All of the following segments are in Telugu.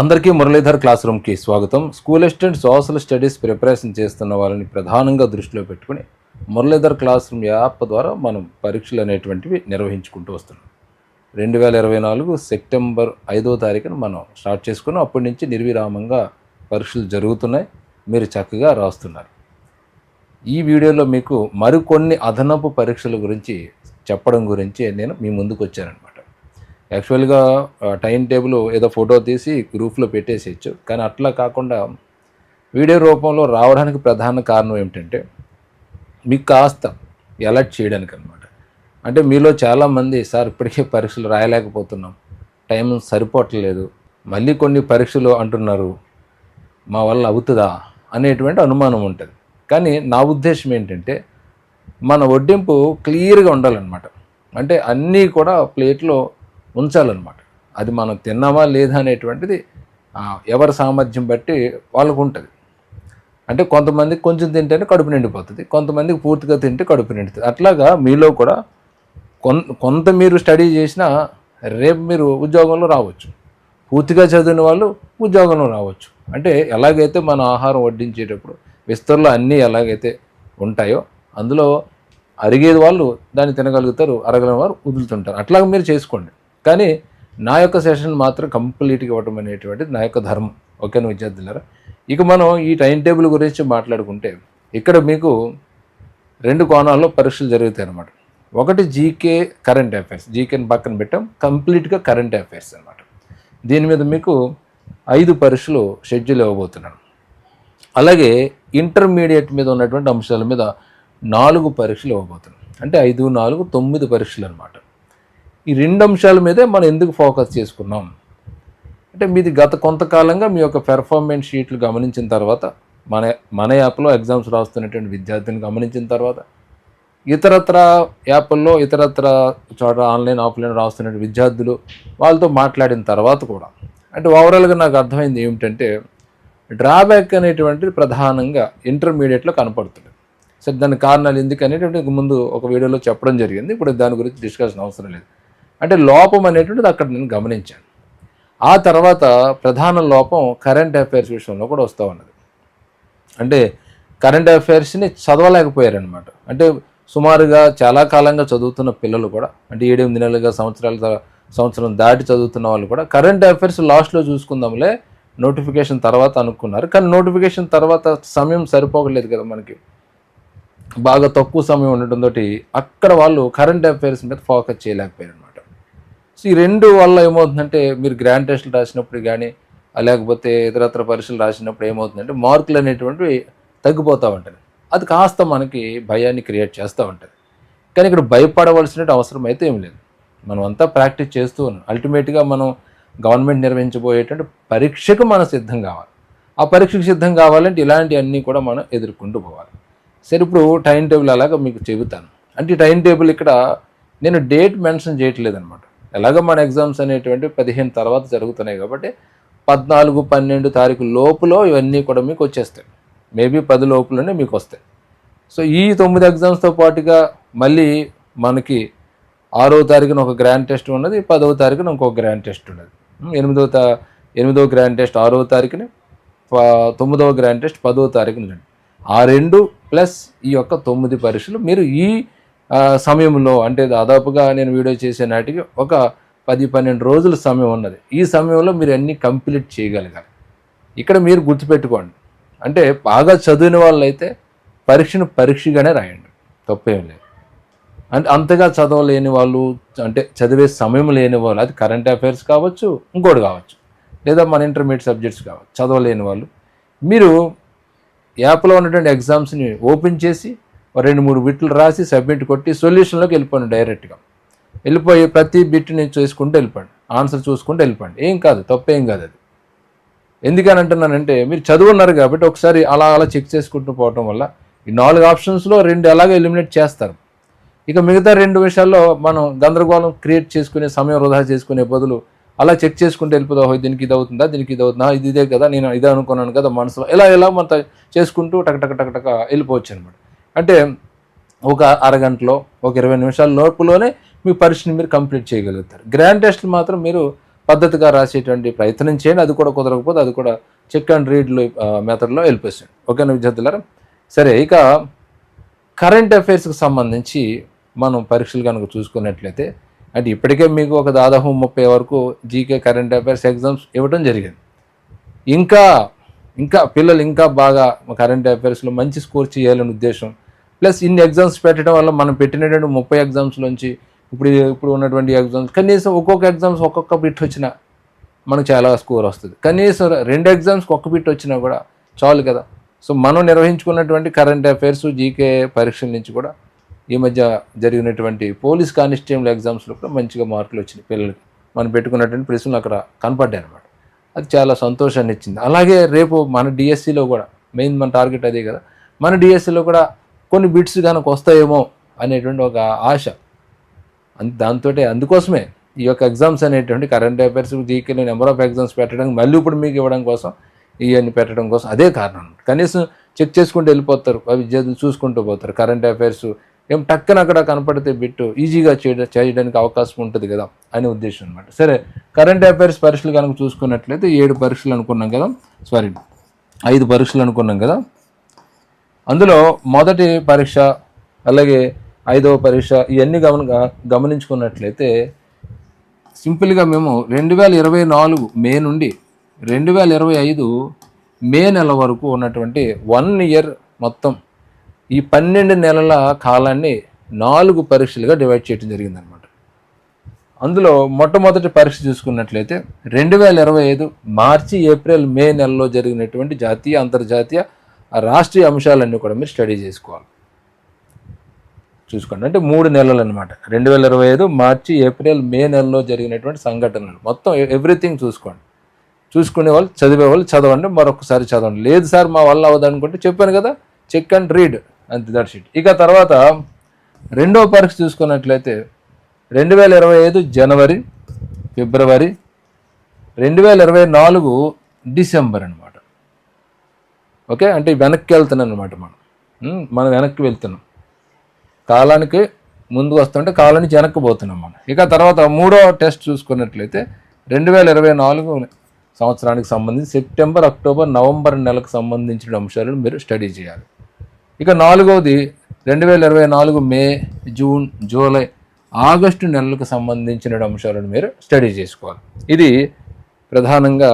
అందరికీ మురళీధర్ క్లాస్ రూమ్కి స్వాగతం. School assistant social studies preparation చేస్తున్న వాళ్ళని ప్రధానంగా దృష్టిలో పెట్టుకుని మురళీధర్ క్లాస్ రూమ్ యాప్ ద్వారా మనం పరీక్షలు అనేటువంటివి నిర్వహించుకుంటూ వస్తున్నాం. రెండు వేల ఇరవై నాలుగు సెప్టెంబర్ ఐదో తారీఖున మనం స్టార్ట్ చేసుకున్నాం. అప్పటి నుంచి నిర్విరామంగా పరీక్షలు జరుగుతున్నాయి. మీరు చక్కగా రాస్తున్నారు. ఈ వీడియోలో మీకు మరికొన్ని అదనపు పరీక్షల గురించి చెప్పడం గురించి నేను మీ ముందుకు వచ్చానమాట యాక్చువల్గా టైం టేబుల్ ఏదో ఫోటో తీసి గ్రూప్లో పెట్టేసేయచ్చు. కానీ అట్లా కాకుండా వీడియో రూపంలో రావడానికి ప్రధాన కారణం ఏమిటంటే మీకు కాస్త అలర్ట్ చేయడానికి అనమాట అంటే మీలో చాలామంది సార్ ఇప్పటికే పరీక్షలు రాయలేకపోతున్నాం. టైం సరిపోవట్లేదు. మళ్ళీ కొన్ని పరీక్షలు అంటున్నారు. మా వల్ల అవుతుందా? అనేటువంటి అనుమానం ఉంటుంది. కానీ నా ఉద్దేశం ఏంటంటే మన వడ్డింపు క్లియర్గా ఉండాలన్నమాట. అంటే అన్నీ కూడా ప్లేట్లో ఉంచాలన్నమాట. అది మనం తిన్నామా లేదా అనేటువంటిది ఎవరి సామర్థ్యం బట్టి వాళ్ళకు ఉంటుంది అంటే కొంతమందికి కొంచెం తింటేనే కడుపు నిండిపోతుంది కొంతమందికి పూర్తిగా తింటే కడుపు నిండుతుంది. అట్లాగా మీలో కూడా కొన్ కొంత మీరు స్టడీ చేసినా రేపు మీరు ఉద్యోగంలో రావచ్చు. పూర్తిగా చదివిన వాళ్ళు ఉద్యోగంలో రావచ్చు. అంటే ఎలాగైతే మన ఆహారం వడ్డించేటప్పుడు విస్తరలో అన్నీ ఎలాగైతే ఉంటాయో అందులో అరిగేది వాళ్ళు దాన్ని తినగలుగుతారు అరగని వారు వదులుతుంటారు. అట్లాగే మీరు చేసుకోండి. కానీ నా యొక్క సెషన్ మాత్రం కంప్లీట్గా ఇవ్వటం అనేటువంటిది నా యొక్క ధర్మం. ఓకేనా విద్యార్థులారా? ఇక మనం ఈ టైం టేబుల్ గురించి మాట్లాడుకుంటే ఇక్కడ మీకు రెండు కోణాల్లో పరీక్షలు జరుగుతాయి అన్నమాట. ఒకటి జీకే కరెంట్ అఫైర్స్ జీకేని పక్కన పెట్టాం. కంప్లీట్గా కరెంట్ అఫైర్స్ అనమాట దీని మీద మీకు ఐదు పరీక్షలు షెడ్యూల్ ఇవ్వబోతున్నాను. అలాగే ఇంటర్మీడియట్ మీద ఉన్నటువంటి అంశాల మీద నాలుగు పరీక్షలు ఇవ్వబోతున్నాను. అంటే ఐదు నాలుగు తొమ్మిది పరీక్షలు అనమాట ఈ రెండు అంశాల మీదే మనం ఎందుకు ఫోకస్ చేసుకున్నాం? అంటే మీది గత కొంతకాలంగా మీ యొక్క పెర్ఫార్మెన్స్ షీట్లు గమనించిన తర్వాత మన మన యాప్లో ఎగ్జామ్స్ రాస్తున్నటువంటి విద్యార్థిని గమనించిన తర్వాత ఇతరత్ర యాప్ల్లో ఇతరత్ర చోట ఆన్లైన్ ఆఫ్లైన్ రాస్తున్న విద్యార్థులు వాళ్ళతో మాట్లాడిన తర్వాత కూడా అంటే ఓవరాల్గా నాకు అర్థమైంది ఏమిటంటే డ్రాబ్యాక్ అనేటువంటిది ప్రధానంగా ఇంటర్మీడియట్లో కనపడుతుంది. సరే దాని కారణాలు ఎందుకు అనేటువంటి ముందు ఒక వీడియోలో చెప్పడం జరిగింది. ఇప్పుడు దాని గురించి డిస్కషన్ అవసరం లేదు. అంటే లోపం అనేటువంటిది అక్కడ నేను గమనించాను. ఆ తర్వాత ప్రధాన లోపం కరెంట్ అఫైర్స్ విషయంలో కూడా వస్తూ ఉన్నది. అంటే కరెంట్ అఫైర్స్ని చదవలేకపోయారనమాట అంటే సుమారుగా చాలా కాలంగా చదువుతున్న పిల్లలు కూడా అంటే ఏడెనిమిది నెలలుగా సంవత్సరాల సంవత్సరం దాటి చదువుతున్న వాళ్ళు కూడా కరెంట్ అఫైర్స్ లాస్ట్లో చూసుకుందాంలే నోటిఫికేషన్ తర్వాత అనుకున్నారు. కానీ నోటిఫికేషన్ తర్వాత సమయం సరిపోకలేదు కదా మనకి. బాగా తక్కువ సమయం ఉండటంతో అక్కడ వాళ్ళు కరెంట్ అఫైర్స్ మీద ఫోకస్ చేయలేకపోయారు సో ఈ రెండు వల్ల ఏమవుతుందంటే మీరు గ్రాండ్ టెస్ట్లు రాసినప్పుడు కానీ లేకపోతే ఇతరత్ర పరీక్షలు రాసినప్పుడు ఏమవుతుందంటే మార్కులు అనేటువంటివి తగ్గిపోతూ ఉంటాయి అది కాస్త మనకి భయాన్ని క్రియేట్ చేస్తూ ఉంటుంది. కానీ ఇక్కడ భయపడవలసిన అవసరం అయితే ఏం లేదు. మనం అంతా ప్రాక్టీస్ చేస్తూ ఉన్నాం. అల్టిమేట్గా మనం గవర్నమెంట్ నిర్వహించబోయేటువంటి పరీక్షకు మనం సిద్ధం కావాలి. ఆ పరీక్షకు సిద్ధం కావాలంటే ఇలాంటివన్నీ కూడా మనం ఎదుర్కొంటూ పోవాలి. సరే ఇప్పుడు టైం టేబుల్ అలాగా మీకు చెబుతాను. అంటే టైం టేబుల్ ఇక్కడ నేను డేట్ మెన్షన్ చేయట్లేదు అనమాట ఎలాగ మన ఎగ్జామ్స్ అనేటువంటి పదిహేను తర్వాత జరుగుతున్నాయి కాబట్టి పద్నాలుగు పన్నెండు తారీఖు లోపులో ఇవన్నీ కూడా మీకు వచ్చేస్తాయి. మేబీ పది లోపులోనే మీకు వస్తాయి. సో ఈ తొమ్మిది ఎగ్జామ్స్తో పాటుగా మళ్ళీ మనకి ఆరో తారీఖున ఒక గ్రాండ్ టెస్ట్ ఉన్నది పదవ తారీఖున ఇంకొక గ్రాండ్ టెస్ట్ ఉన్నది. ఎనిమిదవ తా ఎనిమిదవ గ్రాండ్ టెస్ట్ ఆరవ తారీఖున ప- తొమ్మిదవ గ్రాండ్ టెస్ట్ పదవ తారీఖున. ఆ రెండు ప్లస్ ఈ యొక్క తొమ్మిది పరీక్షలు మీరు ఈ సమయంలో అంటే దాదాపుగా నేను వీడియో చేసే నాటికి ఒక పది పన్నెండు రోజుల సమయం ఉన్నది. ఈ సమయంలో మీరు అన్నీ కంప్లీట్ చేయగలగాలి. ఇక్కడ మీరు గుర్తుపెట్టుకోండి. అంటే బాగా చదివిన వాళ్ళు అయితే పరీక్షను పరీక్షగానే రాయండి. తప్పేం లేదు. అంటే అంతగా చదవలేని వాళ్ళు అంటే చదివే సమయం లేని వాళ్ళు అది కరెంట్ అఫైర్స్ కావచ్చు ఇంకోటి కావచ్చు లేదా మన ఇంటర్మీడియట్ సబ్జెక్ట్స్ కావచ్చు చదవలేని వాళ్ళు మీరు యాప్లో ఉన్నటువంటి ఎగ్జామ్స్ని ఓపెన్ చేసి రెండు మూడు బిట్లు రాసి సబ్మిట్ కొట్టి సొల్యూషన్లోకి వెళ్ళిపోండి డైరెక్ట్గా వెళ్ళిపోయి ప్రతి బిట్ని చేసుకుంటూ వెళ్ళిపోండి. ఆన్సర్ చూసుకుంటూ వెళ్ళిపోండి. ఏం కాదు తప్పేం కాదు అది. ఎందుకని అంటున్నానంటే మీరు చదువున్నారు కాబట్టి ఒకసారి అలా అలా చెక్ చేసుకుంటూ పోవటం వల్ల ఈ నాలుగు ఆప్షన్స్లో రెండు ఎలాగో ఎలిమినేట్ చేస్తారు. ఇక మిగతా రెండు విషయాల్లో మనం గందరగోళం క్రియేట్ చేసుకునే సమయం వృధా చేసుకునే బదులు అలా చెక్ చేసుకుంటూ వెళ్ళిపోదా దీనికి ఇది అవుతుందా దీనికి ఇది అవుతుందా ఇది ఇదే కదా నేను ఇదే అనుకున్నాను కదా మనసులో ఇలా ఇలా మన చేసుకుంటూ టక టక టక టక వెళ్ళిపోవచ్చు అనమాట అంటే ఒక అరగంటలో ఒక ఇరవై నిమిషాల లోపులోనే మీ పరీక్షని మీరు కంప్లీట్ చేయగలుగుతారు. గ్రాండ్ టెస్ట్లు మాత్రం మీరు పద్ధతిగా రాసేటువంటి ప్రయత్నం చేయండి. అది కూడా కుదరకపోతే అది కూడా చెక్ అండ్ రీడ్లు మెథడ్లో వెళ్ళిపోయింది ఓకేనా విద్యార్థులారా? సరే ఇక కరెంట్ అఫైర్స్కి సంబంధించి మనం పరీక్షలు కనుక చూసుకున్నట్లయితే అంటే ఇప్పటికే మీకు ఒక దాదాపు ముప్పై వరకు జీకే కరెంట్ అఫైర్స్ ఎగ్జామ్స్ ఇవ్వడం జరిగింది. ఇంకా ఇంకా పిల్లలు ఇంకా బాగా కరెంట్ అఫైర్స్లో మంచి స్కోర్ చేయాలనే ఉద్దేశం ప్లస్ ఇన్ని ఎగ్జామ్స్ పెట్టడం వల్ల మనం పెట్టినటువంటి ముప్పై ఎగ్జామ్స్ నుంచి ఇప్పుడు ఇప్పుడు ఉన్నటువంటి ఎగ్జామ్స్ కనీసం ఒక్కొక్క ఎగ్జామ్స్ ఒక్కొక్క బిట్ వచ్చినా మనకు చాలా స్కోర్ వస్తుంది. కనీసం రెండు ఎగ్జామ్స్కి ఒక్క బిట్ వచ్చినా కూడా చాలు కదా. సో మనం నిర్వహించుకున్నటువంటి కరెంట్ అఫైర్స్ జీకే పరీక్షల నుంచి కూడా ఈ మధ్య జరిగినటువంటి పోలీస్ కానిస్టేబుల్ ఎగ్జామ్స్లో కూడా మంచిగా మార్కులు వచ్చినాయి పిల్లలకి. మనం పెట్టుకున్నటువంటి ప్రశ్నలు అక్కడ కనపడ్డాయి అనమాట అది చాలా సంతోషాన్ని ఇచ్చింది. అలాగే రేపు మన డిఎస్సిలో కూడా మెయిన్ మన టార్గెట్ అదే కదా. మన డిఎస్సిలో కూడా కొన్ని బిట్స్ కనుక వస్తాయేమో అనేటువంటి ఒక ఆశ. దాంతో అందుకోసమే ఈ యొక్క ఎగ్జామ్స్ అనేటువంటి కరెంట్ అఫైర్స్ దీకెళ్ళి నెంబర్ ఆఫ్ ఎగ్జామ్స్ పెట్టడానికి మళ్ళీ ఇప్పుడు మీకు ఇవ్వడం కోసం ఇవన్నీ పెట్టడం కోసం అదే కారణం. కనీసం చెక్ చేసుకుంటూ వెళ్ళిపోతారు ఆ విద్యార్థులు చూసుకుంటూ పోతారు. కరెంట్ అఫైర్స్ ఏం టక్కన అక్కడ కనపడితే బిట్టు ఈజీగా చేయడం చేయడానికి అవకాశం ఉంటుంది కదా అనే ఉద్దేశం అనమాట సరే కరెంట్ అఫైర్స్ పరీక్షలు కనుక చూసుకున్నట్లయితే ఏడు పరీక్షలు అనుకున్నాం కదా సారీ ఐదు పరీక్షలు అనుకున్నాం కదా అందులో మొదటి పరీక్ష అలాగే ఐదవ పరీక్ష ఇవన్నీ గమన గమనించుకున్నట్లయితే సింపుల్గా మేము రెండు వేల ఇరవై నాలుగు మే నుండి రెండు వేల ఇరవై ఐదు మే నెల వరకు ఉన్నటువంటి వన్ ఇయర్ మొత్తం ఈ పన్నెండు నెలల కాలాన్ని నాలుగు పరీక్షలుగా డివైడ్ చేయడం జరిగిందనమాట అందులో మొట్టమొదటి పరీక్ష చూసుకున్నట్లయితే రెండు వేల ఇరవై ఐదు మార్చి ఏప్రిల్ మే నెలలో జరిగినటువంటి జాతీయ అంతర్జాతీయ ఆ రాష్ట్రీయ అంశాలన్నీ కూడా మీరు స్టడీ చేసుకోవాలి. చూసుకోండి. అంటే మూడు నెలలు అనమాట రెండు వేల ఇరవై ఐదు మార్చి ఏప్రిల్ మే నెలలో జరిగినటువంటి సంఘటనలు. మొత్తం ఎవ్రీథింగ్ చూసుకోండి. చూసుకునే వాళ్ళు చదివే వాళ్ళు చదవండి మరొకసారి చదవండి. లేదు సార్ మా వల్ల అవ్వదు అనుకుంటే చెప్పాను కదా చెక్ అండ్ రీడ్ అంతే దట్ షీట్. ఇక తర్వాత రెండో పరీక్ష చూసుకున్నట్లయితే రెండు వేల ఇరవై ఐదు జనవరి ఫిబ్రవరి రెండు వేల ఇరవై నాలుగు డిసెంబర్ అనమాట ఓకే? అంటే వెనక్కి వెళ్తున్నాను అనమాట మనం. మనం వెనక్కి వెళ్తున్నాం. కాలానికి ముందు వస్తుంటే కాలం నుంచి వెనక్కి పోతున్నాం మనం. ఇక తర్వాత మూడో టెస్ట్ చూసుకున్నట్లయితే రెండు వేల ఇరవై నాలుగు సంవత్సరానికి సంబంధించి సెప్టెంబర్ అక్టోబర్ నవంబర్ నెలకు సంబంధించిన అంశాలను మీరు స్టడీ చేయాలి. ఇక నాలుగవది రెండు వేల ఇరవై నాలుగు మే జూన్ జూలై ఆగస్టు నెలలకు సంబంధించిన అంశాలను మీరు స్టడీ చేసుకోవాలి. ఇది ప్రధానంగా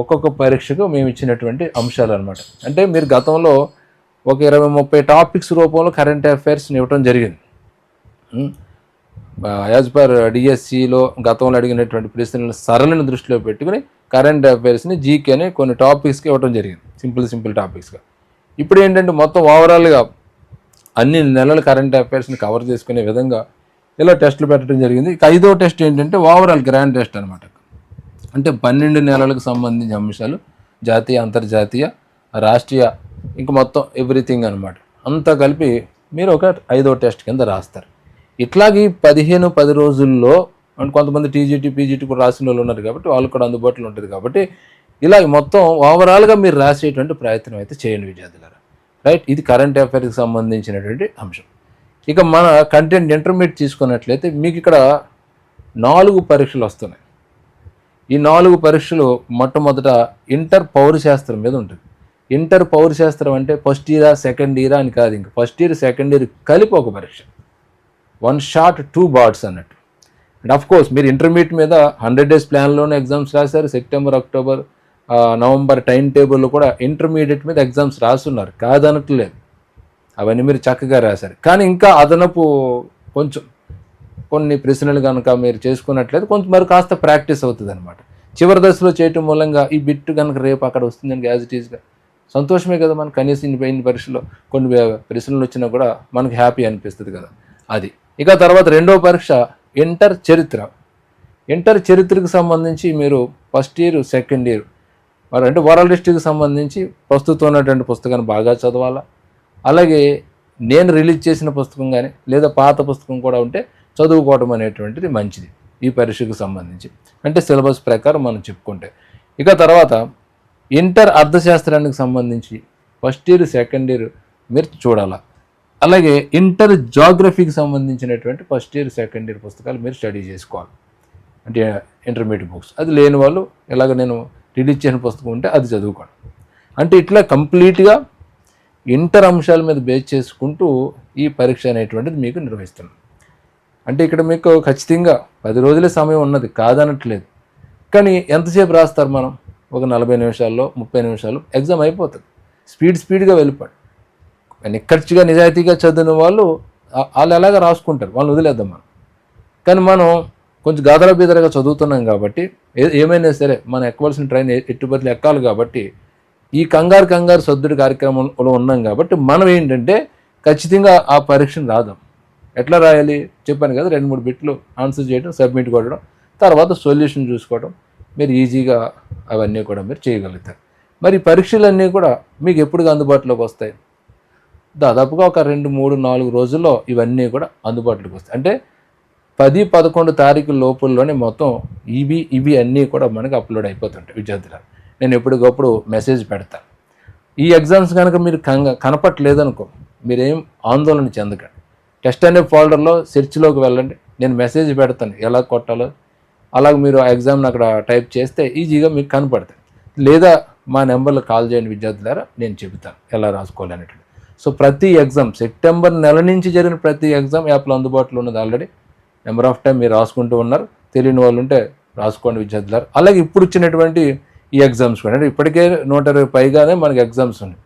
ఒక్కొక్క పరీక్షకు మేము ఇచ్చినటువంటి అంశాలు అనమాట అంటే మీరు గతంలో ఒక ఇరవై ముప్పై టాపిక్స్ రూపంలో కరెంట్ అఫైర్స్ని ఇవ్వటం జరిగింది. యాజ్ పర్ డిఎస్సిలో గతంలో అడిగినటువంటి ప్రశ్నలను సరళను దృష్టిలో పెట్టుకుని కరెంట్ అఫైర్స్ని జీకేని కొన్ని టాపిక్స్కి ఇవ్వడం జరిగింది. సింపుల్ సింపుల్ టాపిక్స్గా. ఇప్పుడు ఏంటంటే మొత్తం ఓవరాల్గా అన్ని నెలల కరెంట్ అఫైర్స్ని కవర్ చేసుకునే విధంగా ఇలా టెస్టులు పెట్టడం జరిగింది. ఐదో టెస్ట్ ఏంటంటే ఓవరాల్ గ్రాండ్ టెస్ట్ అనమాట అంటే పన్నెండు నెలలకు సంబంధించిన అంశాలు జాతీయ అంతర్జాతీయ రాష్ట్రీయ ఇంక మొత్తం ఎవ్రీథింగ్ అనమాట అంతా కలిపి మీరు ఒక ఐదో టెస్ట్ కింద రాస్తారు. ఇట్లాగే పదిహేను పది రోజుల్లో అండ్ కొంతమంది టీజీటీ పీజీటీ కూడా రాసిన వాళ్ళు ఉన్నారు కాబట్టి వాళ్ళు కూడా అందుబాటులో ఉంటుంది కాబట్టి ఇలా మొత్తం ఓవరాల్గా మీరు రాసేటువంటి ప్రయత్నం అయితే చేయండి విద్యార్థులారా. రైట్ ఇది కరెంట్ అఫైర్స్కి సంబంధించినటువంటి అంశం. ఇక మన కంటెంట్ ఇంటర్మీడియట్ తీసుకున్నట్లయితే మీకు ఇక్కడ నాలుగు పరీక్షలు వస్తున్నాయి. ఈ నాలుగు పరీక్షలు మొట్టమొదట ఇంటర్ పౌరశాస్త్రం మీద ఉంటుంది. ఇంటర్ పౌరశాస్త్రం అంటే ఫస్ట్ ఇయరా సెకండ్ ఇయరా అని కాదు ఇంకా. ఫస్ట్ ఇయర్ సెకండ్ ఇయర్ కలిపి ఒక పరీక్ష. వన్ షాట్ టూ బార్డ్స్ అన్నట్టు. అండ్ అఫ్ కోర్స్ మీరు ఇంటర్మీడియట్ మీద హండ్రెడ్ డేస్ ప్లాన్లోనే ఎగ్జామ్స్ రాశారు. సెప్టెంబర్ అక్టోబర్ నవంబర్ టైం టేబుల్లో కూడా ఇంటర్మీడియట్ మీద ఎగ్జామ్స్ రాస్తున్నారు. కాదనట్లేదు. అవన్నీ మీరు చక్కగా రాశారు. కానీ ఇంకా అదనపు కొంచెం కొన్ని ప్రశ్నలు కనుక మీరు చేసుకున్నట్లయితే కొంచెం మరి కాస్త ప్రాక్టీస్ అవుతుంది అనమాట చివరి దశలో చేయటం మూలంగా ఈ బిట్ కనుక రేపు అక్కడ వస్తుందని యాజ్ ఇట్ ఈజ్గా సంతోషమే కదా మనకు కనీసం ఇన్ని ఇన్ని పరీక్షలో కొన్ని ప్రశ్నలు వచ్చినా కూడా మనకు హ్యాపీ అనిపిస్తుంది కదా. అది. ఇక తర్వాత రెండో పరీక్ష ఇంటర్ చరిత్ర. ఇంటర్ చరిత్రకు సంబంధించి మీరు ఫస్ట్ ఇయర్ సెకండ్ ఇయర్ మరి అంటే వరల్డ్ హిస్టరీకి సంబంధించి ప్రస్తుతం ఉన్నటువంటి పుస్తకాన్ని బాగా చదవాలా? అలాగే నేను రిలీజ్ చేసిన పుస్తకం కానీ లేదా పాత పుస్తకం కూడా ఉంటే చదువుకోవడం అనేటువంటిది మంచిది ఈ పరీక్షకు సంబంధించి. అంటే సిలబస్ ప్రకారం మనం చెప్పుకుంటే. ఇక తర్వాత ఇంటర్ అర్థశాస్త్రానికి సంబంధించి ఫస్ట్ ఇయర్ సెకండ్ ఇయర్ మీరు చూడాలా. అలాగే ఇంటర్ జాగ్రఫీకి సంబంధించినటువంటి ఫస్ట్ ఇయర్ సెకండ్ ఇయర్ పుస్తకాలు మీరు స్టడీ చేసుకోవాలి. అంటే ఇంటర్మీడియట్ బుక్స్. అది లేని వాళ్ళు ఇలాగ నేను రిలీజ్ చేసిన పుస్తకం ఉంటే అది చదువుకోండి. అంటే ఇట్లా కంప్లీట్గా ఇంటర్ అంశాల మీద బేస్ చేసుకుంటూ ఈ పరీక్ష అనేటువంటిది మీకు నిర్వహిస్తున్నాను అంటే ఇక్కడ మీకు ఖచ్చితంగా పది రోజులే సమయం ఉన్నది కాదనట్లేదు. కానీ ఎంతసేపు రాస్తారు మనం? ఒక నలభై నిమిషాల్లో ముప్పై నిమిషాలు ఎగ్జామ్ అయిపోతుంది. స్పీడ్ స్పీడ్గా వెళ్ళిపోయి ఖర్చుగా నిజాయితీగా చదివిన వాళ్ళు వాళ్ళు ఎలాగ రాసుకుంటారు? వాళ్ళని వదిలేద్దాం మనం. కానీ మనం కొంచెం గాదర బీదరగా చదువుతున్నాం కాబట్టి ఏ- ఏమైనా సరే మనం ఎక్కవలసిన ట్రైన్ ఎట్టుబడులు ఎక్కాలి కాబట్టి ఈ కంగారు కంగారు సద్దుడి కార్యక్రమంలో ఉన్నాం కాబట్టి మనం ఏంటంటే ఖచ్చితంగా ఆ పరీక్షను రాదాం ఎట్లా రాయాలి? చెప్పాను కదా రెండు మూడు బిట్లు ఆన్సర్ చేయడం సబ్మిట్ కొట్టడం తర్వాత సొల్యూషన్ చూసుకోవడం మీరు ఈజీగా అవన్నీ కూడా మీరు చేయగలుగుతారు. మరి పరీక్షలన్నీ కూడా మీకు ఎప్పుడు అందుబాటులోకి వస్తాయి? దాదాపుగా ఒక రెండు మూడు నాలుగు రోజుల్లో ఇవన్నీ కూడా అందుబాటులోకి వస్తాయి. అంటే పది పదకొండు తారీఖు లోపుల్లోనే మొత్తం ఇవి ఇవి అన్నీ కూడా మనకి అప్లోడ్ అయిపోతుంటాయి విద్యార్థులకు నేను ఎప్పటికప్పుడు మెసేజ్ పెడతాను ఈ ఎగ్జామ్స్ కనుక మీరు కంగ కనపట్లేదనుకో మీరేం ఆందోళన చెందకండి. టెస్ట్ అనే ఫోల్డర్లో సెర్చ్లోకి వెళ్ళండి. నేను మెసేజ్ పెడతాను ఎలా కొట్టాలో. అలాగ మీరు ఆ ఎగ్జామ్ని అక్కడ టైప్ చేస్తే ఈజీగా మీకు కనపడతాయి. లేదా మా నెంబర్లో కాల్ చేయండి విద్యార్థులారా నేను చెబుతాను ఎలా రాసుకోవాలి అనేటువంటి సో ప్రతి ఎగ్జామ్ సెప్టెంబర్ నెల నుంచి జరిగిన ప్రతి ఎగ్జామ్ యాప్లో అందుబాటులో ఉన్నది ఆల్రెడీ. నెంబర్ ఆఫ్ టైం మీరు రాసుకుంటూ ఉన్నారు. తెలియని వాళ్ళు ఉంటే రాసుకోండి విద్యార్థులారు అలాగే ఇప్పుడు ఇచ్చినటువంటి ఈ ఎగ్జామ్స్ కూడా అంటే ఇప్పటికే నూట ఇరవై పైగానే మనకి ఎగ్జామ్స్ ఉన్నాయి.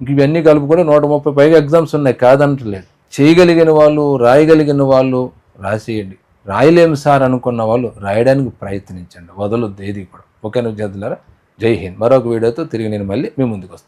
ఇంక ఇవన్నీ కలుపుకొని నూట ముప్పై పైగా ఎగ్జామ్స్ ఉన్నాయి. కాదంటలేదు. చేయగలిగిన వాళ్ళు రాయగలిగిన వాళ్ళు రాసేయండి. రాయలేము సార్ అనుకున్న వాళ్ళు రాయడానికి ప్రయత్నించండి. వదలొద్దు ఏది కూడా. ఓకేనా విద్యార్థులారా? జై హింద్. మరొక వీడియోతో తిరిగి నేను మళ్ళీ మీ ముందుకు వస్తాను